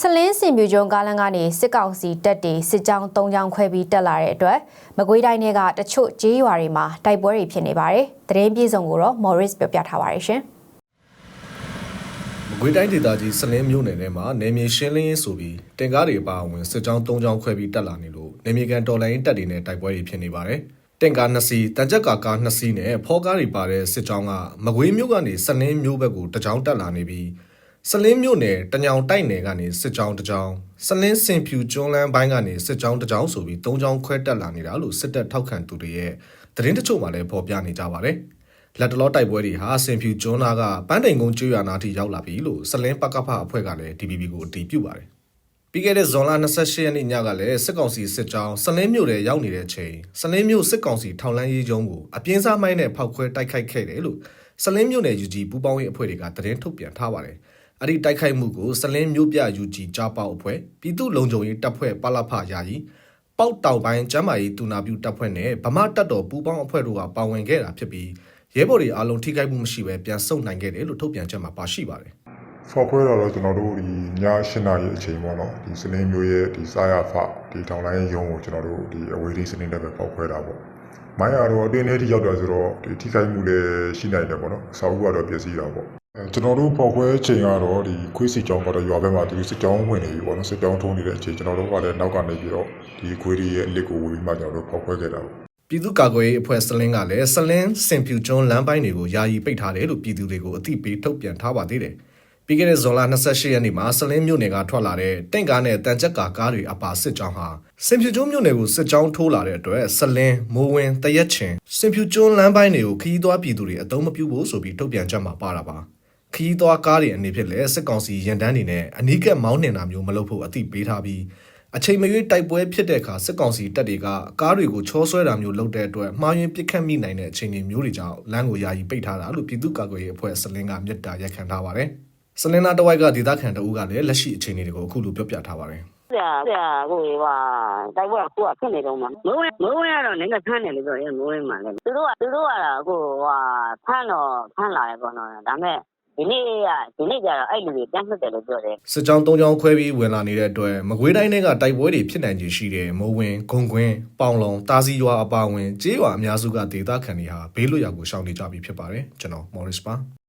ဆလင်းစင်ပြူကျုံကားလမ်းကနေစစ်ကောင်စီတပ်တွေစစ်ကြောင်း၃ကြောင်းခွဲပြီးတက်လာတဲ့အတွက်မကွေးတိုင်းတွေကတချို့ကျေးရွာတွေမှာတိုက်ပွဲတွေဖြစ်နေပါတယ်။တရင်ပြေဆုံးကိုတော့ Morris ပြောပြထားပါတယ်ရှင်မကွေးတိုင်းဒေသကြီးစလင်းမြို့နယ်ထဲမှာနေမြေရှင်းလင်းရေးဆိုပြီးတင်ကားတွေအပါအဝင်စစ်ကြောင်း၃ကြောင်းခွဲပြီးတက်လာနေလို့နေမြေကန်တော်လိုင်းတပ်တွေနဲ့တိုက်ပွဲတွေဖြစ်နေပါတယ်။တင်ကား2စီးတန်ကြက်ကာကာ2စီးနဲ့ဖောကားတွေပါတဲ့စစ်ကြောင်းကမကွေးမြို့ကနေစလင်းမြို့ဘက်ကိုတကြောင်းတက်လာနေပြီး စလင်းမြို့နယ်တညောင်တိုက်နယ်ကနေစစ်ကြောင်းတစ်ကြောင်းစလင်းစင်ဖြူကျွန်းလန်းဘိုင်းကနေစစ်ကြောင်းတစ်ကြောင်းဆိုပြီး၃ကြောင်းခွဲတက်လာနေတာလို့စစ်တပ်ထောက်ခံသူတွေရဲ့သတင်းတချို့မှလည်းဖော်ပြနေကြပါတယ်။လက်တလောတိုက်ပွဲတွေဟာစင်ဖြူကျွန်းသားကပန်းတိန်ကုန်းကျွော်နာထိရောက်လာပြီလို့စလင်းပကဖအဖွဲ့ကလည်း DPP ကိုအတည်ပြုပါတယ်။ပြီးခဲ့တဲ့ဇွန်လ28ရက်နေ့ညကလည်းစစ်ကောင်စီစစ်ကြောင်းစလင်းမြို့ထဲရောက်နေတဲ့ချိန်စလင်းမြို့စစ်ကောင်စီထောင်လန်းရေးကျုံးကိုအပြင်းစားမိုင်းနဲ့ဖောက်ခွဲတိုက်ခိုက်ခဲ့တယ်လို့စလင်းမြို့နယ် UG ပူးပေါင်းရေးအဖွဲ့တွေကသတင်းထုတ်ပြန်ထားပါတယ်။ အဲ့ဒီတိုက်ခိုက်မှုကိုစလင်းမြို့ပြ UG ကြားပေါက်အဖွဲ့ပြည်သူ့လုံခြုံရေးတပ်ဖွဲ့ပလဖယာယီပေါက်တောင်ပိုင်းကျမ်းမာရေးတူနာပြုတပ်ဖွဲ့နဲ့ဗမာတပ်တော်ပူးပေါင်းအဖွဲ့တို့ကပါဝင်ခဲ့တာဖြစ်ပြီးရဲဘော်တွေအားလုံးထိခိုက်မှုမရှိဘဲပြန်ဆုတ်နိုင်ခဲ့တယ်လို့ထုတ်ပြန်ချက်မှာပါရှိပါတယ်ဖောက်ခွဲတော့တော့ကျွန်တော်တို့ဒီည8နာရီအချိန်ပေါ့နော်ဒီစလင်းမျိုးရဲ့ဒီစားရဖဒီထောင်လိုင်းရုံးကိုကျွန်တော်တို့ဒီအဝေးထိစလင်းတက်ပဲဖောက်ခွဲတာပေါ့မိုင်းရတော့အတင်းထဲထိရောက်တာဆိုတော့ဒီထိခိုက်မှုလည်းရှိနိုင်တယ်ပေါ့နော်အစာအုပ်ကတော့ပြည့်စည်တာပေါ့အဲ ကျွန်တော်တို့ဖောက်ခွဲချိန်ကတော့ဒီခွေးစီကြောင်းကတော့ရွာဘက်မှာဒီစစ်ကြောင်းဝင်နေပြီပေါ့နော်စစ်ကြောင်းထုံးနေတဲ့အချိန်ကျွန်တော်တို့ကလည်းနောက်ကနေပြီးတော့ဒီခွေးတွေရဲ့အလစ်ကိုဝင်ပြီးမှကျွန်တော်တို့ဖောက်ခွဲခဲ့တာပေါ့ပြည်သူ့ကာကွယ်ရေးအဖွဲ့စလင်းကလည်းစလင်းစင်ဖြူကျွန်းလမ်းပိုင်းတွေကိုယာယီပိတ်ထားတယ်လို့ပြည်သူတွေကိုအသိပေးထုတ်ပြန်ထားပါသေးတယ်။ပြီးခဲ့တဲ့ဇွန်လ28ရက်နေ့မှာစလင်းမြို့နယ်ကထွက်လာတဲ့တင့်ကားနဲ့တန်ချက်ကာကားတွေအပါစစ်ကြောင်းဟာစင်ဖြူကျွန်းမြို့နယ်ကိုစစ်ကြောင်းထိုးလာတဲ့အတွက်စလင်းမိုးဝင်းတရက်ချင်စင်ဖြူကျွန်းလမ်းပိုင်းတွေကိုခရီးသွားပြည်သူတွေအသုံးမပြုဖို့ဆိုပြီးထုတ်ပြန်ချက်မှာပါတာပါ။ ခရီးသွားကားတွေအနေဖြင့်လည်းစစ်ကောင်စီရန်တန်းတွေနဲ့အနီးကပ်မောင်းနှင်တာမျိုးမလုပ်ဖို့အသိပေးထားပြီးအချိန်မရွေးတိုက်ပွဲဖြစ်တဲ့အခါစစ်ကောင်စီတပ်တွေကကားတွေကိုချောဆွဲတာမျိုးလုပ်တဲ့အတွက်မှားယွင်းပစ်ခတ်မိနိုင်တဲ့အခြေအနေမျိုးတွေကြောင့်လမ်းကိုယာယီပိတ်ထားတာလို့ပြည်သူ့ကာကွယ်ရေးအဖွဲ့စလင်းကမြစ်တာရက်ခံထားပါတယ်။စလင်းနာတဝိုက်ကဒေသခံတအူးကလည်းလက်ရှိအခြေအနေတွေကိုအခုလိုပြောပြထားပါတယ်ဆရာဆရာကိုဟာတိုက်ပွဲကကိုကဖြစ်နေတော့မှမိုးဝင်းမိုးဝင်းကတော့နည်းနည်းဖမ်းတယ်လို့ပြောရင်မိုးဝင်းမှလည်းသူတို့ကသူတို့ကတော့အခုဟာဖမ်းတော့ဖမ်းလာရပေါ့နော်ဒါပေမဲ့ ဒီနေ့ကဒီနေ့ကျတော့အဲ့လူတွေတန်းမှတ်တယ်လို့ပြောတယ်။စစ်ကြောင်း၃ကြောင်းခွဲပြီးဝင်လာနေတဲ့အတွက်မကွေးတိုင်းတွေကတိုက်ပွဲတွေဖြစ်နိုင်ခြေရှိတဲ့မိုးဝင်းဂုံကွင်းပေါင်လုံတာစီရွာအပါအဝင်ကျေးရွာအများစုကဒေသခံတွေဟာဘေးလွတ်ရာကိုရှောင်နေကြပြီဖြစ်ပါတယ်။ကျွန်တော် Morris ပါ။